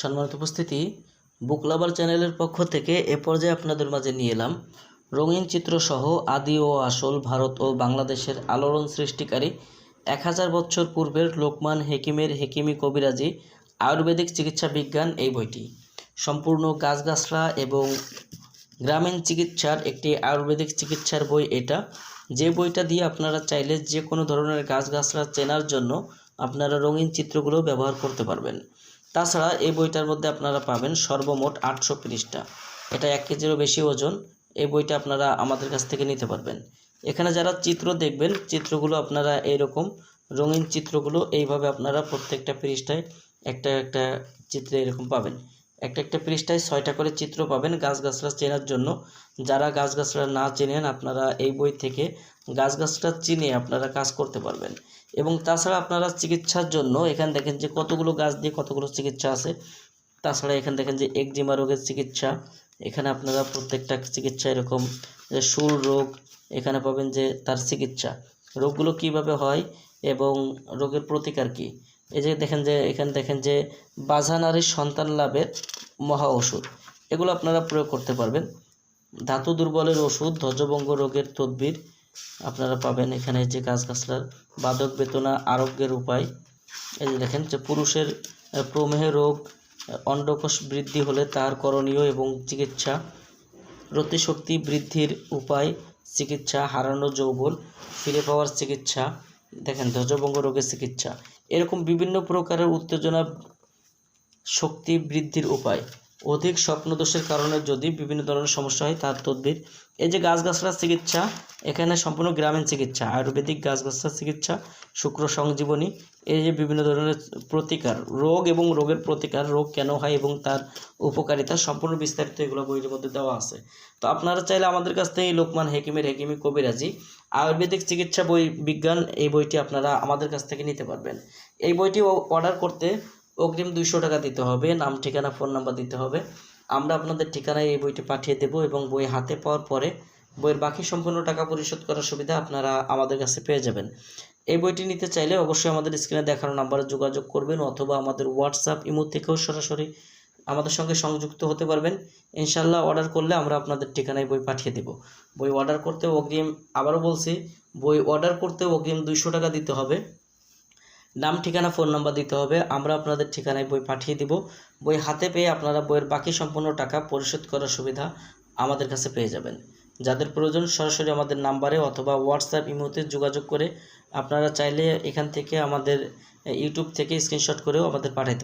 সম্মানিত উপস্থিতি, বুক লাভার চ্যানেলের পক্ষ থেকে এ পর্যায়ে আপনাদের মাঝে নিয়ে এলাম রঙিন চিত্রসহ আদি ও আসল ভারত ও বাংলাদেশের আলোড়ন সৃষ্টিকারী এক হাজার বছর পূর্বের লোকমান হেকিমের হেকিমি কবিরাজি আয়ুর্বেদিক চিকিৎসা বিজ্ঞান এই বইটি। সম্পূর্ণ গাছগাছরা এবং গ্রামীণ চিকিৎসার একটি আয়ুর্বেদিক চিকিৎসার বই এটা। যে বইটা দিয়ে আপনারা চাইলে যে কোনো ধরনের গাছগাছরা চেনার জন্য আপনারা রঙিন চিত্রগুলো ব্যবহার করতে পারবেন। তাছাড়া এই বইটার মধ্যে আপনারা পাবেন সর্বমোট আটশো পৃষ্ঠা। এটা এক কেজিরও বেশি ওজন। এই বইটা আপনারা আমাদের কাছ থেকে নিতে পারবেন। এখানে যারা চিত্র দেখবেন, চিত্রগুলো আপনারা এইরকম রঙিন চিত্রগুলো এইভাবে আপনারা প্রত্যেকটা পৃষ্ঠায় একটা একটা চিত্রে এরকম পাবেন। একটা একটা পৃষ্ঠায় ছয়টা করে চিত্র পাবেন গাছগাছরা চেনার জন্য। যারা গাছগাছরা না চেনেন, আপনারা এই বই থেকে গাছগাছরা চিনে আপনারা কাজ করতে পারবেন। এবং তাছাড়া আপনারা চিকিৎসার জন্য এখানে দেখেন যে কতগুলো গাছ দিয়ে কতগুলো চিকিৎসা আছে। তাছাড়া এখানে দেখেন যে একজিমা রোগের চিকিৎসা, এখানে আপনারা প্রত্যেকটা চিকিৎসা এরকম যে শুল রোগ, এখানে পাবেন যে তার চিকিৎসা। রোগগুলো কীভাবে হয় এবং রোগের প্রতিকার কী? এই যে দেখেন যে, এখানে দেখেন যে বাঝা নারীর সন্তান লাভের মহা ওষুধ। এগুলো আপনারা প্রয়োগ করতে পারবেন। ধাতু দুর্বলের ওষুধ, ধ্বজভঙ্গ রোগের তদবির আপনারা পাবেন এখানে যে গাছগাছলার বাদক বেতনা আরোগ্যের উপায়। এই যে দেখেন যে, পুরুষের প্রমেহ রোগ অন্ডকোষ বৃদ্ধি হলে তার করণীয় এবং চিকিৎসা। রতিশক্তি বৃদ্ধির উপায়, চিকিৎসা, হারানো যৌবন, ফিরে পাওয়ার চিকিৎসা। দেখেন ধ্বজভঙ্গ রোগের চিকিৎসা। এরকম বিভিন্ন প্রকারের উত্তেজনা শক্তি বৃদ্ধির উপায়। অধিক স্বপ্নদোষের কারণে যদি বিভিন্ন ধরনের সমস্যা হয়, তার তদ্বির। এই যে গাছগাছড়ার চিকিৎসা, এখানে সম্পূর্ণ গ্রামীণ চিকিৎসা, আয়ুর্বেদিক গাছগাছড়ার চিকিৎসা, শুক্র সংজীবনী, এই যে বিভিন্ন ধরনের প্রতিকার, রোগ এবং রোগের প্রতিকার, রোগ কেন হয় এবং তার উপকারিতা সম্পূর্ণ বিস্তারিত এগুলো বইয়ের মধ্যে দেওয়া আছে। তো আপনারা চাইলে আমাদের কাছ থেকে লোকমান হেকিমের হেকিমি কবিরাজি, আয়ুর্বেদিক চিকিৎসা বই, বিজ্ঞান, এই বইটি আপনারা আমাদের কাছ থেকে নিতে পারবেন। এই বইটি অর্ডার করতে অগ্রিম দুইশো টাকা দিতে হবে, নাম, ঠিকানা ফোন নাম্বার দিতে হবে। আমরা আপনাদের ঠিকানায় এই বইটি পাঠিয়ে দেব এবং বই হাতে পাওয়ার পরে বইয়ের বাকি সম্পূর্ণ টাকা পরিশোধ করার সুবিধা আপনারা আমাদের কাছে পেয়ে যাবেন। এই বইটি নিতে চাইলে অবশ্যই আমাদের স্ক্রিনে দেখানো নাম্বারে যোগাযোগ করবেন অথবা আমাদের হোয়াটসঅ্যাপ ইমো থেকেও সরাসরি আমাদের সঙ্গে সংযুক্ত হতে পারবেন। ইনশাল্লাহ অর্ডার করলে আমরা আপনাদের ঠিকানায় বই পাঠিয়ে দেব। বই অর্ডার করতে অগ্রিম, আবারও বলছি, বই অর্ডার করতে অগ্রিম দুইশো টাকা দিতে হবে। নাম, ঠিকানা, ফোন নাম্বার দিতে হবে। আমরা আপনাদের ঠিকানায় বই পাঠিয়ে দিব। বই হাতে পেয়ে আপনারা বইয়ের বাকি সম্পূর্ণ টাকা পরিশোধ করার সুবিধা আমাদের কাছে পেয়ে যাবেন। যাদের প্রয়োজন সরাসরি আমাদের নাম্বারে অথবা হোয়াটসঅ্যাপ ইমোতে যোগাযোগ করে আপনারা চাইলে এখান থেকে আমাদের ইউটিউব থেকে স্ক্রিনশট করেও আমাদের পাঠাতে